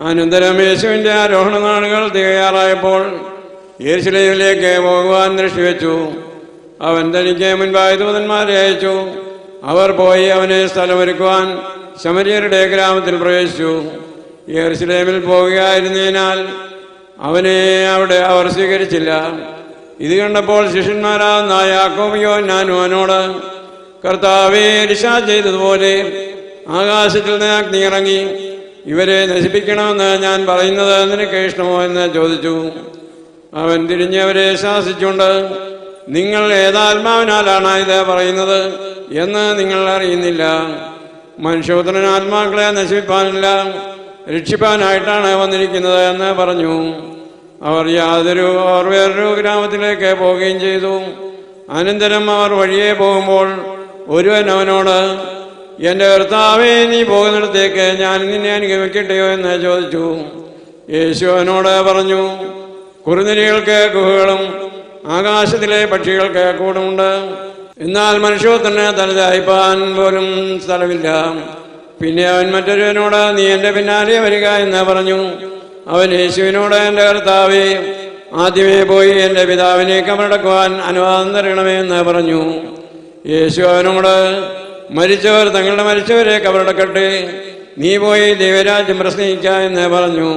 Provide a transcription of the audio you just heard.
അനന്തരം യേശുവിന്റെ ആരോഹണ നാളുകൾ തികയാറായപ്പോൾ യേശുലയിലേക്ക് പോകുവാൻ ദൃഷ്ടിവെച്ചു. അവൻ തനിക്ക് മുൻപായ ദൂതന്മാരെ അയച്ചു. അവർ പോയി അവനെ സ്ഥലമൊരുക്കുവാൻ ശമരിയരുടെ ഗ്രാമത്തിൽ പ്രവേശിച്ചു. യേർശിലേമിൽ പോവുകയായിരുന്നതിനാൽ അവനെ അവിടെ അവർ സ്വീകരിച്ചില്ല. ഇത് കണ്ടപ്പോൾ ശിഷ്യന്മാരാകുന്ന യാക്കോമിയോ ഞാനും അവനോട് കർത്താവേ രിഷ ചെയ്തതുപോലെ ആകാശത്തിൽ നിന്ന് അഗ്നി ഇറങ്ങി ഇവരെ നശിപ്പിക്കണമെന്ന് ഞാൻ പറയുന്നത് നിനക്ക് ഇഷ്ടമോ എന്ന് ചോദിച്ചു. അവൻ തിരിഞ്ഞവരെ ശാസിച്ചുകൊണ്ട് നിങ്ങൾ ഏതാത്മാവിനാലാണ് ഇത് പറയുന്നത് എന്ന് നിങ്ങൾ അറിയുന്നില്ല. മനുഷ്യപുത്രൻ ആത്മാക്കളെ നശിപ്പിക്കാനില്ല രക്ഷിപ്പാനായിട്ടാണ് വന്നിരിക്കുന്നത് എന്ന് പറഞ്ഞു. അവർ യാതൊരു അവർ വേറൊരു ഗ്രാമത്തിലേക്ക് പോവുകയും ചെയ്തു. അനന്തരം അവർ വഴിയെ പോകുമ്പോൾ ഒരുവൻ അവനോട് എന്റെ കർത്താവേ നീ പോകുന്നിടത്തേക്ക് ഞാൻ നിന്നെ അനുഗമിക്കട്ടെയോ എന്ന് ചോദിച്ചു. യേശു അവനോട് പറഞ്ഞു കുറുനിരികൾക്ക് ഗുഹകളും ആകാശത്തിലെ പക്ഷികൾക്ക് കൂടുമുണ്ട്. എന്നാൽ മനുഷ്യത്തിന് തലചായ്പാൻ പോലും സ്ഥലമില്ല. പിന്നെ അവൻ മറ്റൊരുവനോട് നീ എന്റെ പിന്നാലെ വരിക എന്ന് പറഞ്ഞു. അവൻ യേശുവിനോട് എന്റെ കർത്താവേ ആദ്യമേ പോയി എന്റെ പിതാവിനെ കമടക്കുവാൻ അനുവാദം തരണമേ എന്ന് പറഞ്ഞു. യേശു അവനോട് മരിച്ചവർ തങ്ങളുടെ മരിച്ചവരെ കബറടക്കട്ടെ നീ പോയി ദൈവരാജ്യം പ്രസംഗിക്ക എന്ന് പറഞ്ഞു.